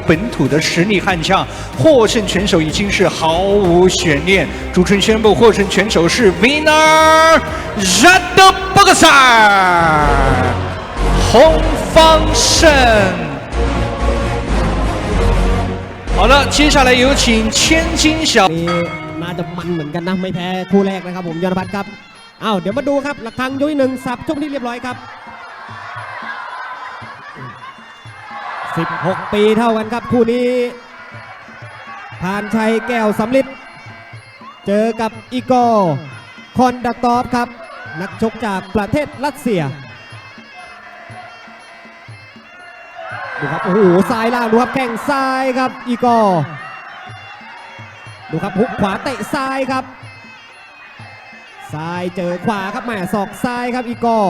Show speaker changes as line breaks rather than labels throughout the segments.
本土的实力悍将，获胜拳手已经是毫无悬念。主持人宣布，获胜拳手是 Winner Red Boxer 洪方胜。好了，接下来有请千金小。
นี่น่าจะมันเหมือนกันนะ ไม่แพ้คู่แรกนะครับผมยอนพัฒน์ครับอ้าวเดี๋ยวมาดูครับระฆังยกที่หนึ่งสับช่วงที่เรียบร้อยครับ 16 ปีเท่ากันครับคู่นี้ผ่านชัยแก้วสำลิดเจอกับอีกอคอนดักตอฟครับ นักชกจากประเทศรัสเซียดูครับ โอ้โหซ้ายล่างดูครับแข้งซ้ายครับอีกอดูครับหุกขวาเตะซ้ายครับซ้ายเจอขวาครับแหม่ศอกซ้ายครับอีกอ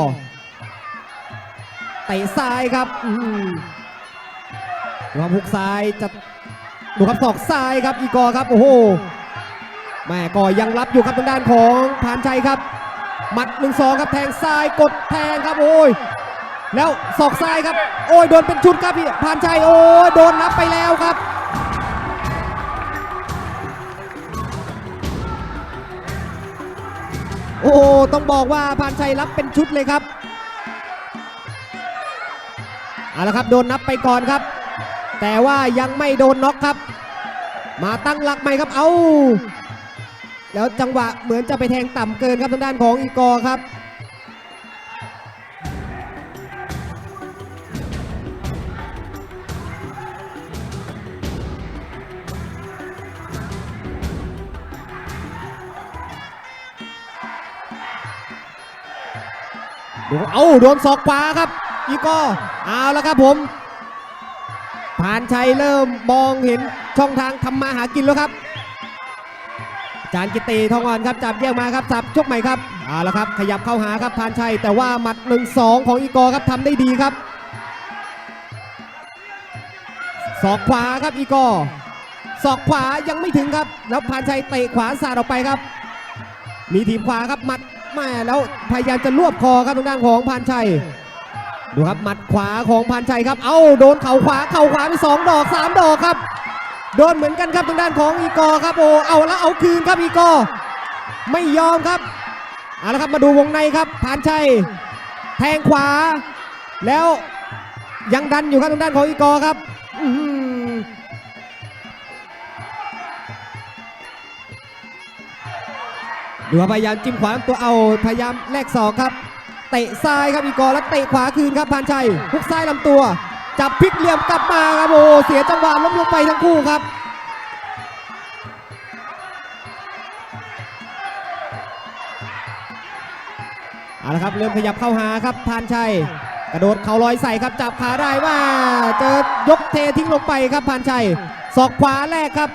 เตะซ้ายครับอื ดูครับหุกซ้ายจะดูครับศอกซ้ายครับอีกอครับโอ้โหแม่ก็ยังรับอยู่ครับทางด้านของพานชัยครับหมัดหนึ่งสองครับแทงซ้ายกดแทงครับโอ้ยแล้วศอกซ้ายครับ โอ้ยโดนเป็นชุดครับพี่พานชัยโอ้ยโดนนับไปแล้วครับโอ้โหต้องบอกว่าพานชัยรับเป็นชุดเลยครับเอาละครับโดนนับไปก่อนครับ แต่ว่ายังไม่โดนน็อกครับ มาตั้งหลักใหม่ครับ เอาแล้วจังหวะเหมือนจะไปแทงต่ำเกินครับทางด้านของอีกอครับดูเอาโดนศอกขวาครับ อีกอเอาแล้วครับผม ผานชัยเริ่มมองเห็นช่องทางทำมาหากินแล้วครับจานกิตีทองอ่อนครับจับแยกมาครับสับชกใหม่ครับเอาละครับขยับเข้าหาครับพานชัยแต่ว่าหมัดหนึ่งสองของอีกอครับทำได้ดีครับศอกขวาครับอีกอศอกขวายังไม่ถึงครับ แล้วพานชัยเตะขวาสาดออกไปครับ มีทีมขวาครับหมัดแม่แล้วพยายามจะรวบคอครับทางด้านของพานชัย ดูครับหมัดขวาของพานชัยครับ เอ้าโดนเข่าขวาเข่าขวาไปสองดอกสามดอกครับ โดนเหมือนกันครับทางด้านของอีกอครับโอ้เอาแล้วเอาคืนครับอีกอไม่ยอมครับเอาละครับมาดูวงในครับพานชัย แทงขวา แล้วยังดันอยู่ครับทางด้านของอีกอครับดูว่าพยายามจิ้มขวาตัวเอาพยายามแลกศอกครับ เตะซ้ายครับอีกอร์แล้วเตะขวาคืนครับพานชัยฮุกซ้ายลำตัว จับพลิกเหลี่ยมกลับมาครับโอ้เสียจังหวะล้มลงไปทั้งคู่ครับเอาละครับเริ่มขยับเข้าหาครับพานชัย กระโดดเข่าลอยใส่ครับจับขาได้ว่าเจอยกเททิ้งลงไปครับพานชัยศอกขวาแรกครับ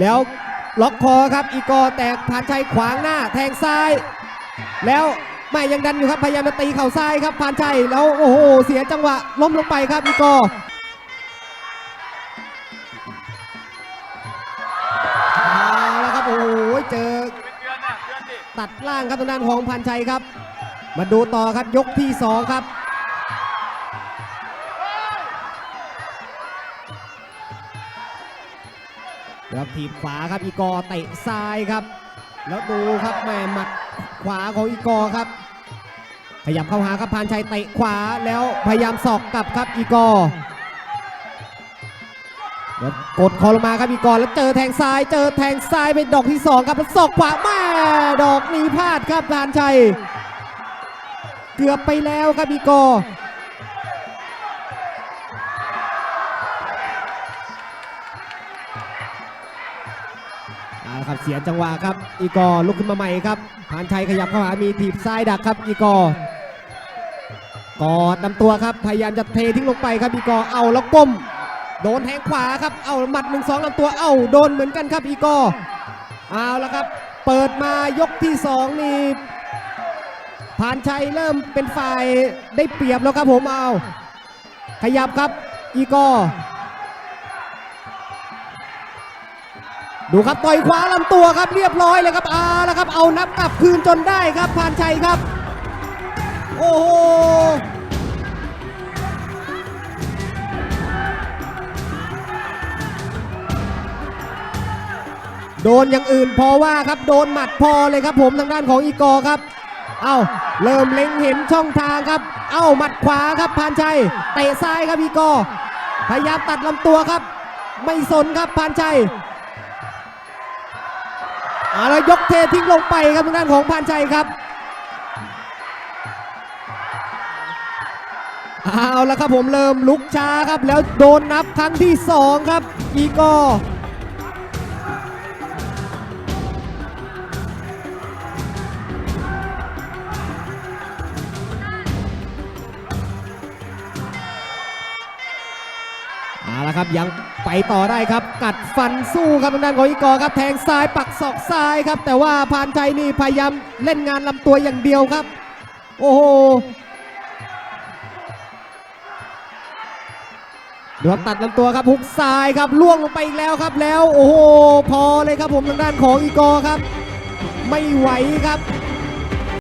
แล้วล็อกคอครับอีกอแตกพานชัยขวางหน้าแทงซ้าย แล้วไม่ยังดันอยู่ครับพยายามจะตีเข่าซ้ายครับพานชัยแล้วโอ้โหเสียจังหวะล้มลงไปครับอีกอเอาแล้วครับโอ้โหเจอตัดล่างครับทางด้านของพันชัยครับ มาดูต่อครับยกที่สองครับแล้วถีบขวาครับอีกอเตะซ้ายครับ แล้วดูครับแม่หมัด ขวาของอีกอร์ครับ ขยับเข้าหาครับพานชัยเตะขวาแล้วพยายามสอกกลับครับอีกอร์แล้วกดคอลงมาครับอีกอร์แล้วเจอแทงซ้าย เจอแทงซ้ายเป็นดอกที่สองครับแล้วสอกขวาแม่ดอกนี้พลาดครับพานชัย เกือบไปแล้วครับอีกอ เอาละครับเสียจังหวะครับ อีกอร์ลุกขึ้นมาใหม่ครับผ่านชัยขยับเข้าหามีถีบซ้ายดักครับ อีกอร์กอดนำตัวครับพยายามจะเททิ้งลงไปครับอีกอร์เอาแล้วก้มโดนแทงขวาครับเอาหมัดหนึ่งสองลำตัวเอาโดนเหมือนกันครับอีกอร์เอาละครับ เปิดมายกที่สองนี่ผ่านชัยเริ่มเป็นฝ่ายได้เปรียบแล้วครับผมเอา ขยับครับอีกอ ดูครับต่อยขวาลำตัวครับเรียบร้อยเลยครับอาแล้วครับเอานับกลับคืนจนได้ครับผ่านชัยครับ โอ้โหโดนอย่างอื่นพอว่าครับโดนหมัดพอเลยครับผมทางด้านของอีกอครับ เอา้าเริ่มเล็งเห็นช่องทางครับ เอ้าหมัดขวาครับผ่านชัยเตะซ้ายครับอีกอพยายามตัดลำตัวครับ ไม่สนครับผ่านชัย เอาละยกเททิ้งลงไปครับทางด้านของพานชัยครับเอาแล้วครับผมเริ่มลุกช้าครับ แล้วโดนนับครั้งที่สองครับอีกอ ละครับยังไปต่อได้ครับ กัดฟันสู้ครับทางด้านของอีกอร์ครับ แทงซ้ายปักศอกซ้ายครับ แต่ว่าพานชัยนี่พยายามเล่นงานลำตัวอย่างเดียวครับ โอ้โหดูครับตัดลำตัวครับฮุกซ้ายครับล่วงลงไปอีกแล้วครับแล้ว โอ้โห พอเลยครับผมทางด้านของอีกอร์ครับ ไม่ไหวครับ